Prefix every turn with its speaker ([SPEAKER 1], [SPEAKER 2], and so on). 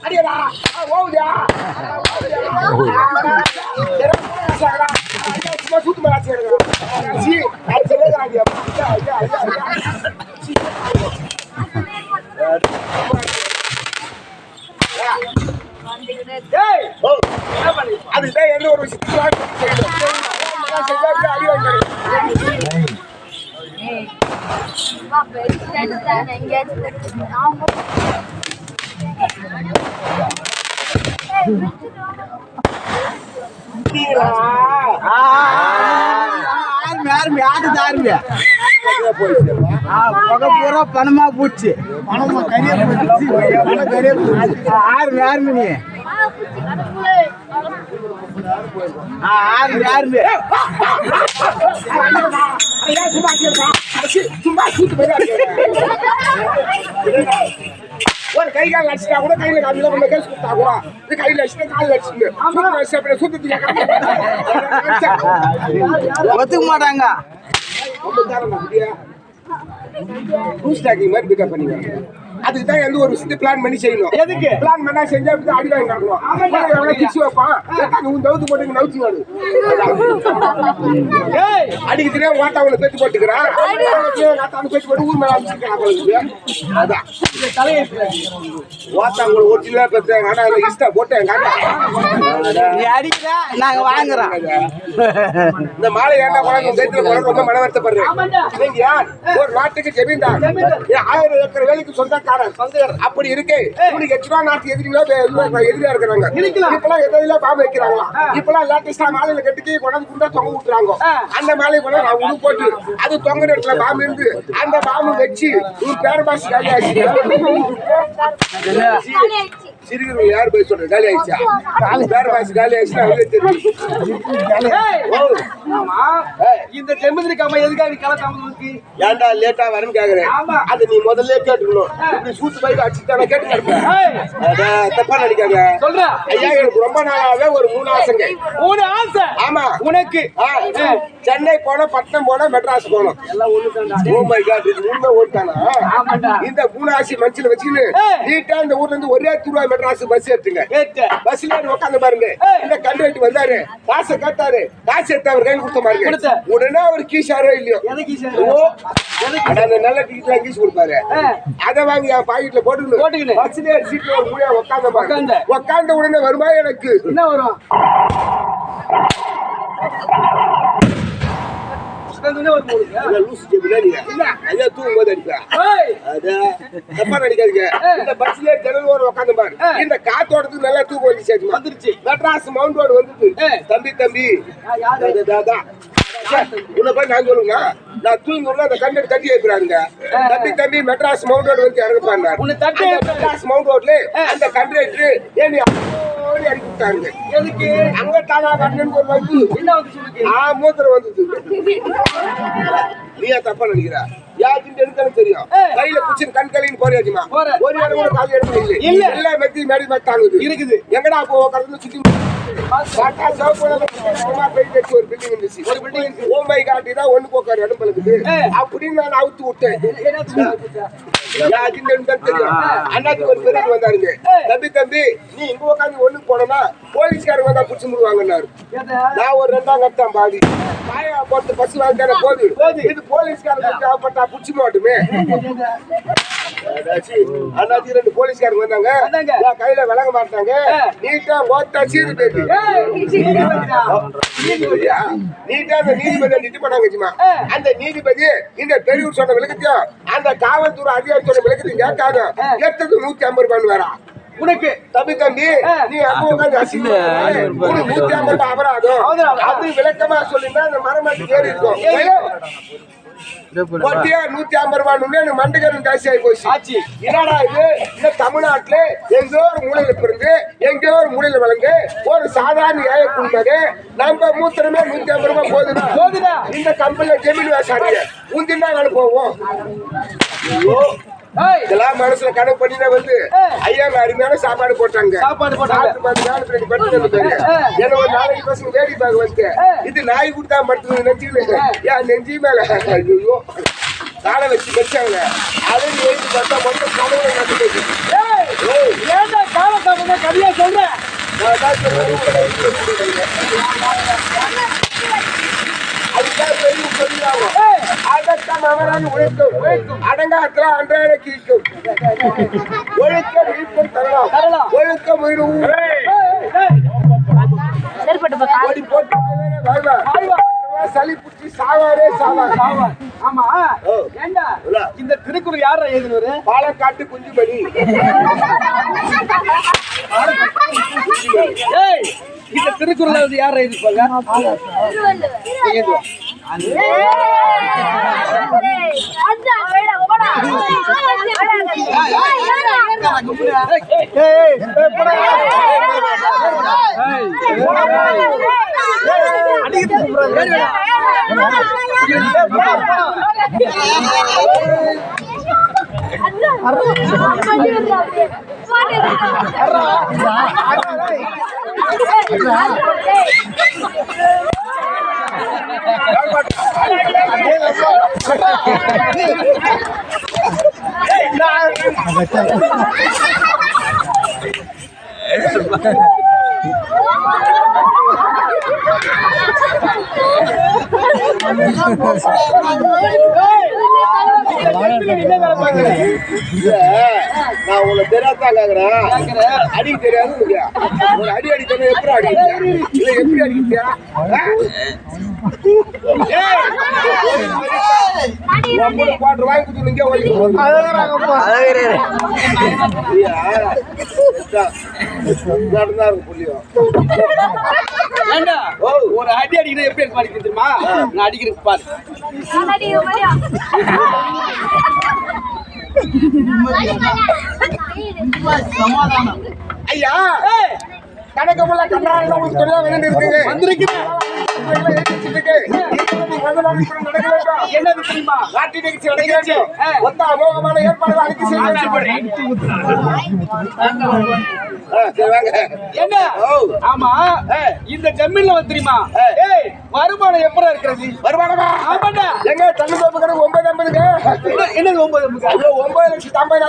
[SPEAKER 1] அடியடா ஓவுடா சும்மா சூத்து மேல ஆச்சு அது சொல்லுங்க ஏய் ஓ என்ன பண்ணி அதுதான் என்ன ஒரு விஷயம் செய்யணும் செஞ்சா அடி வாங்கிடுறேன்
[SPEAKER 2] ஆர்மி ஆடுது ஆர்மி புகை பூரா பணமா போச்சு பணமா கரிய பணம் கரிய போச்சு ஆர்மி நீ
[SPEAKER 1] சும்மா சும்மா ஒரு கை கால் அடிச்சிட்டா கூட கையில காமில நம்ம கேஸ் கொடுத்தா கூட இது கையில அடிச்சுட்டு காலில் அடிச்சுட்டு. சுத்தத்துக்கு
[SPEAKER 2] ஒத்துக்க மாட்டாங்க.
[SPEAKER 1] பூஸ்டாக்கிங் மாதிரி பிக்கப் அதுக்கு தான் எந்த ஒரு விஷயத்தை பிளான் பண்ணி செய்யணும்.
[SPEAKER 2] எதுக்கு?
[SPEAKER 1] பிளான் பண்ணா செஞ்சா அப்படி அடி வாங்கி எவ்வளோ கிச்சு வைப்பான் உன் தவுத்து போட்டு நவுத்தி
[SPEAKER 2] ஏய்
[SPEAKER 1] அடிக்கு தெரியாம ஓட்டாவுல பேத்து போட்டுக்கிறான் ஓட்டாவுல பேத்து போட்டு ஊர் மேல அடிச்சுக்கிறான் அதான். ஓட்டாங்களை ஒரிஜினலா பெற்றாங்க ஆனா அதுல இஷ்டா போட்டேன் காட்டா
[SPEAKER 2] நீ அடிக்கிற நாங்க வாங்குறோம்.
[SPEAKER 1] இந்த மாலை ஏண்டா குழந்தை கைத்துல குழந்தை ரொம்ப மன வருத்தப்படுறேன் நீங்க யார்? ஒரு நாட்டுக்கு ஜமீன்தார். ஆயிரம் ஏக்கர் வேலைக்கு சொந்தக்காரன் அப்படி இருக்கு. இப்படி எச்சுவா நாட்டு எதிரிகளோ எதிரியா இருக்கிறாங்க. இப்பெல்லாம் எதிரில பாம்பு வைக்கிறாங்களா இப்பெல்லாம் லேட்டஸ்டா மாலையில கட்டிக்கு கொண்டாந்து குண்டா தொங்க விட்டுறாங்க. அந்த மாலை கூட நான் போட்டு அது தொங்குற இடத்துல பாம்பு இருந்து அந்த பாம்பு வச்சு உன் பேர பாசி காலி யார் போய் சொல்றது? காலி ஆயிடுச்சா? பேர பாசி காலி ஆயிடுச்சுன்னா தெரியும்.
[SPEAKER 2] இந்த செம்பந்திரிக்கு அம்மா எதுக்காக கலக்காம இருக்கு
[SPEAKER 1] ஏன்டா லேட்டா வரேன்னு கேக்குறேன். அது நீ முதல்ல கேட்டுக்கணும். இப்படி சூத்து பைக் அடிச்சுட்டான கேட்டு கிடப்பேன் அட, தப்பா நினைக்காத.
[SPEAKER 2] சொல்ற.
[SPEAKER 1] ஐயா எனக்கு ரொம்ப நாளாவே ஒரு மூணு ஆசைங்க.
[SPEAKER 2] ஒரு ஆசை?
[SPEAKER 1] ஆமா.
[SPEAKER 2] உனக்கு?
[SPEAKER 1] சென்னை போனோம் பட்னம் போனோம் மெட்ராஸ் போனோம்
[SPEAKER 2] எல்லாம் ஒண்ணுதான்டா
[SPEAKER 1] ஓ மை காட் இது உண்மை ஓட்டானா? இந்த மூணு ஆசி மனசுல வச்சுக்கின்னு. நீட்டா இந்த ஊர்ல இருந்து ஒரே ரூபாய் மெட்ராஸ் பஸ் எடுத்துங்க பஸ்ல உட்காந்து பாருங்க. இந்த கண்டக்டர் வந்தாரு. காசை கேட்டாரு. காசு எடுத்து அவர் கையில் கொடுத்த பாருங்க
[SPEAKER 2] கொடுத்த.
[SPEAKER 1] உடனே அவர் கீஷாரோ இல்லையோ? நல்ல டிக்கெட்லாம் கீஸ் கொடுப்பாரு. அத வாங்கி என் பாக்கெட்ல போட்டுக்கணும்.
[SPEAKER 2] போட்டுக்கினு.
[SPEAKER 1] பஸ்லயே சீட்ல ஒரு முடியா உட்காந்த
[SPEAKER 2] உட்காந்த.
[SPEAKER 1] உட்காந்த உடனே வருமா எனக்கு?
[SPEAKER 2] என்ன வரும்?
[SPEAKER 1] இந்த காத்தோட்டத்துக்கு நல்லா தூக்கம்
[SPEAKER 2] வந்துருச்சு.
[SPEAKER 1] மெட்ராஸ் மவுண்ட் ரோடு வந்துட்டு. தம்பி தம்பி. உன்னை போய் நான் சொல்லுங்க. நான் தூங்கல அந்த கண்டர் தட்டி வைக்கிறாங்க தம்பி தம்பி மெட்ராஸ் மவுண்ட் ரோடு வந்து இறங்குப்பாங்க
[SPEAKER 2] உன்னை தட்டி.
[SPEAKER 1] மெட்ராஸ் மவுண்ட் ரோட்ல அந்த கண்டக்டர் ஏன் ஓடி அடிக்க விட்டாங்க
[SPEAKER 2] எதுக்கு?
[SPEAKER 1] அங்க தானா கண்ணன் ஒரு வந்து
[SPEAKER 2] என்ன வந்து
[SPEAKER 1] ஆ மூத்திரம் வந்தது. நீயா தப்பா நினைக்கிறா? தெரியும். கையில புடிச்சு கண் கலின்னு போறியாச்சுமா. ஒரு இடம் கூட காலி எடுத்து இல்லை. மெத்தி மேடி மேடி தாங்குது.
[SPEAKER 2] இருக்குது.
[SPEAKER 1] எங்கடா போ கடந்து சுத்தி பார்த்தா சிவப்பு சும்மா பெயிண்ட் அடிச்சு ஒரு பில்டிங் இருந்துச்சு
[SPEAKER 2] ஒரு building இருக்கு.
[SPEAKER 1] ஓ மை காட்டி தான் ஒண்ணு போக்காரு இடம் அப்படின்னு நான் அவுத்து விட்டேன்
[SPEAKER 2] என்ன
[SPEAKER 1] தெரியும் அண்ணாச்சி ஒரு பெரியவர் வந்தாருங்க
[SPEAKER 2] ஏய்.
[SPEAKER 1] தம்பி தம்பி நீ இங்க உட்காந்து ஒண்ணு போனோம்னா போலீஸ்காரங்க வந்தா பிடிச்சி முடுவாங்கன்னாரு நான் ஒரு ரெண்டாம் கட்டம் பாதி காயா போட்டு பஸ் வாங்கிட்டான போது இது போலீஸ்காரங்க தேவைப்பட்டா பிடிச்சி மாட்டுமே அண்ணாச்சி ரெண்டு போலீஸ்காரங்க வந்தாங்க. என் கையில விளங்க மாட்டாங்க. நீட்டா ஓட்டா சீரு பேட்டி நீதிபதியா? நீட்டா அந்த நீதிபதியை திட்டு பண்ணாங்க. அந்த நீதிபதி இந்த பெரியவர் சொன்ன விளக்கத்தையும் அந்த காவல்துறை அதிகாரி சொன்ன விளக்கத்தையும் கேட்காத
[SPEAKER 2] ஆ.
[SPEAKER 1] எத்தது நூத்தி ஐம்பது ரூபான்னு வரா
[SPEAKER 2] உனக்கு
[SPEAKER 1] தம்பி தம்பி. நீ நூத்தி ஐம்பது ரூபாய் அபராதம்
[SPEAKER 2] அபராதம்.
[SPEAKER 1] அது விளக்கமா சொல்லிருந்தா அந்த மரமாட்டி ஏறி இருக்கும் ஒட்டியா நூத்தி ஐம்பது ரூபாய் எனக்கு மண்டகரம் ஜாஸ்தி ஆகி போச்சு.
[SPEAKER 2] ஆச்சு.
[SPEAKER 1] என்னடா இது? இந்த தமிழ்நாட்டுல எங்கோ ஒரு மூலையில பிறந்து எங்கேயோ ஒரு மூலையில வளர்ந்து ஒரு சாதாரண ஏழை குடும்பம் நம்ம மூத்திரமே நூத்தி ஐம்பது ரூபாய் போதுடா.
[SPEAKER 2] போதுடா.
[SPEAKER 1] இந்த கம்பெனில ஜமீன் விவசாயிங்க உந்தினா வேலை போவோம். இதெல்லாம் மனசுல கணக்கு பண்ணி வந்து. ஐயா அருமையான சாப்பாடு போட்டாங்க.
[SPEAKER 2] சாப்பாடு போட்டாங்க.
[SPEAKER 1] ஏன்னா ஒரு நாளைக்கு பசங்க வேடி பார்க்க வந்து. இது நாய் கொடுத்தா மட்டும் நெஞ்சுக்கல ஏன் நெஞ்சு மேல. ஐயோ. காலை வச்சு வச்சாங்க. அதை எழுதி பார்த்தா மொத்தம் கடவுளை
[SPEAKER 2] ஏய் ஏன்டா கால என்ன கதையா சொல்ற?
[SPEAKER 1] நான் தான் அதுக்காக பெரிய சொல்லியாங்க அவரால் உழைக்கும் உழைக்கும் அடங்காத்துல அன்றாட கீழ்க்கும் ஒழுக்கம் வீட்டும் தரலாம்.
[SPEAKER 2] தரலாம்.
[SPEAKER 1] ஒழுக்கம் வீடும்
[SPEAKER 3] ஏற்பட்டு போ கால்.
[SPEAKER 1] ஓடி போட்டு. சளி புடிச்சு சாவாரே சாவார்
[SPEAKER 2] ஆமா ஆமா.
[SPEAKER 1] ஓ.
[SPEAKER 2] ஏண்டா. இந்த திருக்குறள் யாரா எழுதுனவரு?
[SPEAKER 1] பாலக்காட்டு
[SPEAKER 2] ஏய் இந்த திருக்குறள் வந்து யாரா எழுதிப்பாங்க என்ன வேலை பாக்குற
[SPEAKER 1] இல்ல, நான் உங்களை தெரியாதான் கேக்குறேன் அடி தெரியாது இல்லையா? ஒரு அடி அடிக்கணும் எப்படி அடிக்கிறியா இல்ல எப்படி அடிக்கிறியா குவாட்டர் வாங்கி கொடுத்து இங்கே.
[SPEAKER 2] ஒரு அடி அடிக்கிறது எப்படி அடிக்கிறது தெரியுமா? நான் அடிக்கிறது பாரு
[SPEAKER 1] ஐயா! கணக்கமுள்ள கண்ணாடி உங்களுக்கு துணையா வந்து இருக்குங்க
[SPEAKER 2] வந்திருக்கிறேன் என்னது தெரியுமா
[SPEAKER 1] நாட்டு நிகழ்ச்சி நடக்க வேண்டும்
[SPEAKER 2] ஆ.
[SPEAKER 1] மொத்த அமோகமான ஏற்பாடுகள் அனுப்பி செய்ய
[SPEAKER 2] என்ன
[SPEAKER 1] ஓ.
[SPEAKER 2] ஆமா இந்த ஜமீன்ல வந்து தெரியுமா ஏய் வருமானம் எப்படா இருக்கிறது
[SPEAKER 1] வருமானமா
[SPEAKER 2] ஆமாண்டா
[SPEAKER 1] எங்க தண்ணி தோப்பு கணக்கு ஒன்பது ஐம்பதுங்க
[SPEAKER 2] என்னது ஒன்பது
[SPEAKER 1] ஐயோ, ஒன்பது லட்சத்தி ஐம்பதாயிரம்